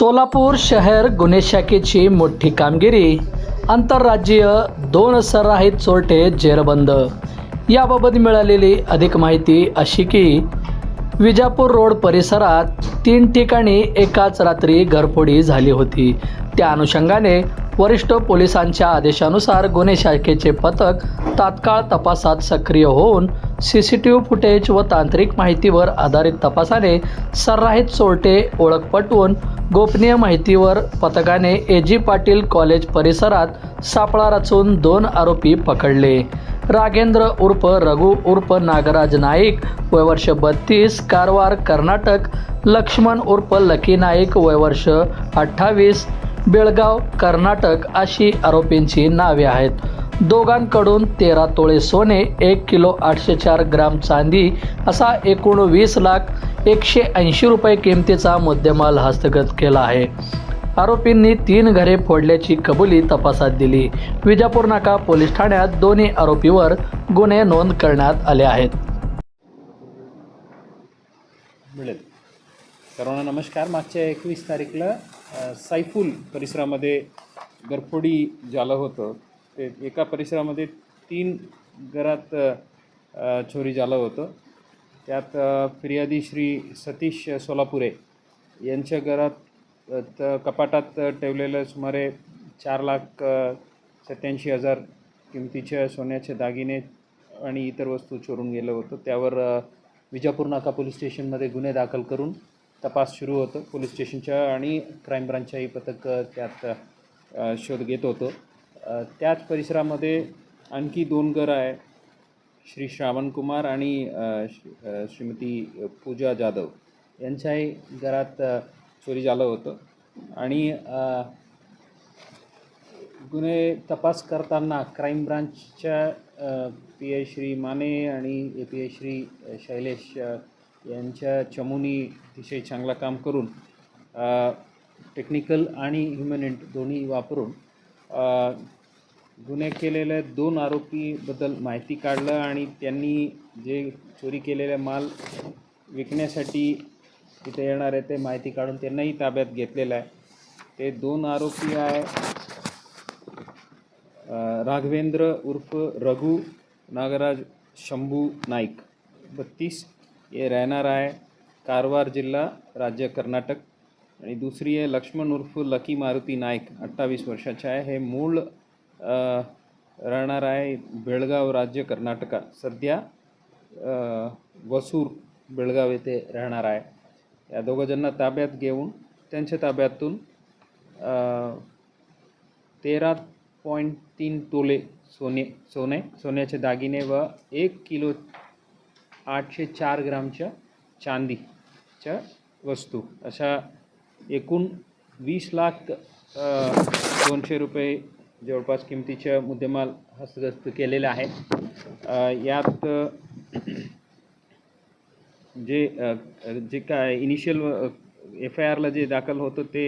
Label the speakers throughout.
Speaker 1: सोलापूर शहर गुन्हे शाखेची मोठी कामगिरी. आंतरराज्यीय दोन सराहित चोरटे जेरबंद. याबाबत मिळालेली अधिक माहिती अशी की विजापूर रोड परिसरात तीन ठिकाणी एकाच रात्री घरफोडी झाली होती. त्या अनुषंगाने वरिष्ठ पोलिसांच्या आदेशानुसार गुन्हे शाखेचे पथक तात्काळ तपासात सक्रिय होऊन C C T V footage व तांत्रिक माहितीवर आधारित तपासाने सर्राहित चोरटे ओळख पटवून गोपनीय माहितीवर पथकाने ए जी पाटील कॉलेज परिसरात सापळा रचून दोन आरोपी पकडले. रागेंद्र उर्फ रघु उर्फ नागराज नाईक वयवर्ष बत्तीस कारवार कर्नाटक लक्ष्मण उर्फ लकी नाईक वयवर्ष अठ्ठावीस बेळगाव कर्नाटक अशी आरोपींची नावे आहेत. दोघांकडून तेरा तोळे सोने एक किलो आठशे चार ग्राम चांदी असा एकूण वीस लाख एकशे ऐंशी रुपये किमतीचा मुद्देमाल हस्तगत केला आहे. आरोपींनी तीन घरे फोडल्याची कबुली तपासात दिली. विजापूर नाका पोलीस ठाण्यात दोन्ही आरोपीवर गुन्हे नोंद करण्यात आले आहेत.
Speaker 2: मिळेल. सर्वांना नमस्कार. मागच्या एकवीस तारीखला सायफुल परिसरामध्ये गरफोडी झालं होतं. ते एका परिसरामध्ये तीन घरात चोरी झालं होतं. त्यात फिर्यादी श्री सतीश सोलापुरे यांच्या घरात त कपाटात ठेवलेलं सुमारे चार लाख सत्याऐंशी हजार किमतीच्या सोन्याचे दागिने आणि इतर वस्तू चोरून गेलं होतं. त्यावर विजापूर नाका पोलीस स्टेशनमध्ये गुन्हे दाखल करून तपास सुरू होतं. पोलीस स्टेशनच्या आणि क्राईम ब्रांचच्याही पथक त्यात शोध घेत होतं. त्याच परिसरामध्ये आणखी दोन घरं आहे. श्री श्रावण कुमार आणि श्रीमती पूजा जाधव. यांच्याही घरात चोरी झालं होतं. आणि गुन्हे तपास करताना क्राईम ब्रांचच्या पी आय श्री माने आणि A P I Shri Shailesh यांच्या चमूनी अतिशय चांगलं काम करून टेक्निकल आणि ह्युमन दोन्ही वापरून गुन्हे केलेले दोन आरोपीबद्दल माहिती काढलं आणि त्यांनी जे चोरी केलेले माल विकण्यासाठी तिथे येणार आहे ते माहिती काढून त्यांनाही ताब्यात घेतलेलं आहे. ते दोन आरोपी आहे राघवेंद्र उर्फ रघु नागराज शंभू नाईक. बत्तीस हे राहणार आहे कारवार जिल्हा राज्य कर्नाटक. आणि दुसरी आहे लक्ष्मण उर्फ लकी मारुती नाईक अठ्ठावीस वर्षाचे आहे. हे मूळ राहणार आहे बेळगाव राज्य कर्नाटका सध्या वसूर बेळगाव येथे राहणार आहे. या दोघंजणांना ताब्यात घेऊन त्यांच्या ताब्यातून तेरा पॉईंट तीन तोले सोने सोने सोन्याचे दागिने व एक किलो आठशे चार ग्रामच्या चांदीच्या वस्तू. अशा एकूण वीस लाख दोनशे रुपये जवळपास किमतीच्या मुद्देमाल हस्तगस्त केलेला आहे यात जे जे काय इनिशियल एफ आय आरला जे दाखल होतं ते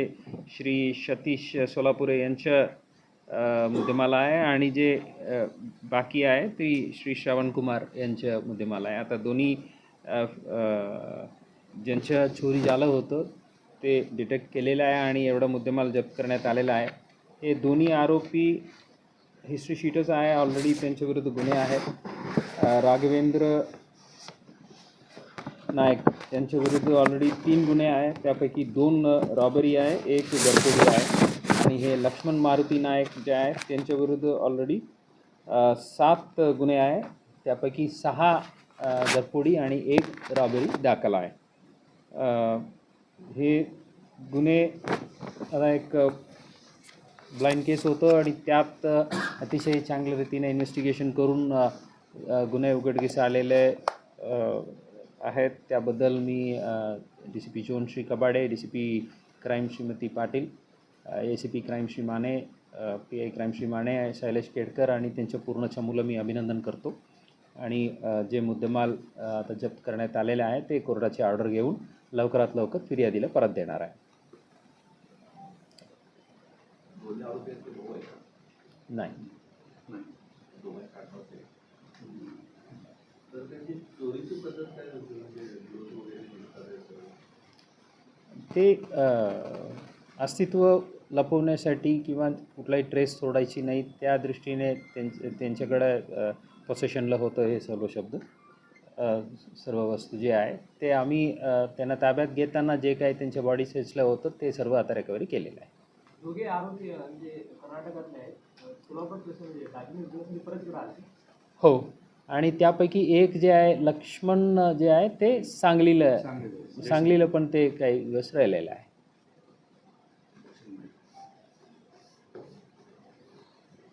Speaker 2: श्री सतीश सोलापुरे यांच्या मुद्देमाला आहे आणि जे बाकी आहे ती श्री श्रावण कुमार यांच्या मुद्देमाला आहे. आता दोन्ही ज्यांच्या चोरी झालं होतं ते डिटेक्ट केलेलं आहे आणि एवढा मुद्देमाल जप्त करण्यात आलेला आहे. हे दोन्ही आरोपी हिस्ट्री शीटच आहे. ऑलरेडी त्यांच्याविरुद्ध गुन्हे आहेत. राघवेंद्र नाईक यांच्याविरुद्ध ऑलरेडी तीन गुन्हे आहे. त्यापैकी दोन रॉबरी आहे. एक गरफोडी आहे. आणि हे लक्ष्मण मारुती नाईक जे आहे त्यांच्या विरुद्ध ऑलरेडी सात गुन्हे आहे. त्यापैकी सहा अ, आणि एक रॉबरी दाखल आहे. हे गुन्हे आता एक ब्लाइंड केस होतं आणि त्यात अतिशय चांगल्या रीतीने इन्व्हेस्टिगेशन करून गुन्हे उघडकीस आलेले आहेत. त्याबद्दल मी D C P zone Shri Kabade D C P crime Shrimati Patil A C P crime Shri Mane P I crime Shri Mane Shailesh Kedkar आणि त्यांच्या पूर्ण चमूला मी अभिनंदन करतो. आणि जे मुद्देमाल आता जप्त करण्यात आलेले आहे ते कोर्टाची ऑर्डर घेऊन लवकरात लवकर फिर्यादीला परत देणार आहे. नाही. ते अस्तित्व लपवण्यासाठी किंवा कुठलाही ट्रेस सोडायची नाही त्या दृष्टीने त्यांच्या त्यांच्याकडं पोसेशनला होतं हे सर्व शब्द सर्व वस्तू जे आहे ते आम्ही त्यांना ताब्यात घेताना जे काही त्यांच्या बॉडी सेल्सला होतं ते सर्व आता रिकव्हरी केलेलं आहे.
Speaker 3: दोघे आरोपी म्हणजे कर्नाटकातले आहेत. सोलापूर म्हणजे दागिने घेऊन परत इकडे आले.
Speaker 2: हो. आणि त्यापैकी एक जे आहे लक्ष्मण जे आहे ते सांगलीला सांगलीला पण ते काही दिवस राहिलेलं आहे.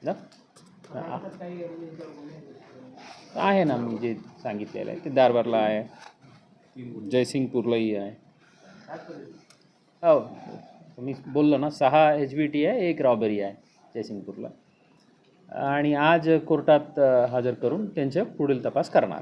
Speaker 2: ना? आहे ना मी जे सांगितलेलं आहे ते दारबारला आहे. जयसिंगपूरलाही आहे. हो. मी बोललो ना सहा एच बी टी आहे एक रॉबरी आहे जयसिंगपूरला. आणि आज कोर्टात हजर करून त्यांच्या पुढील तपास करणार.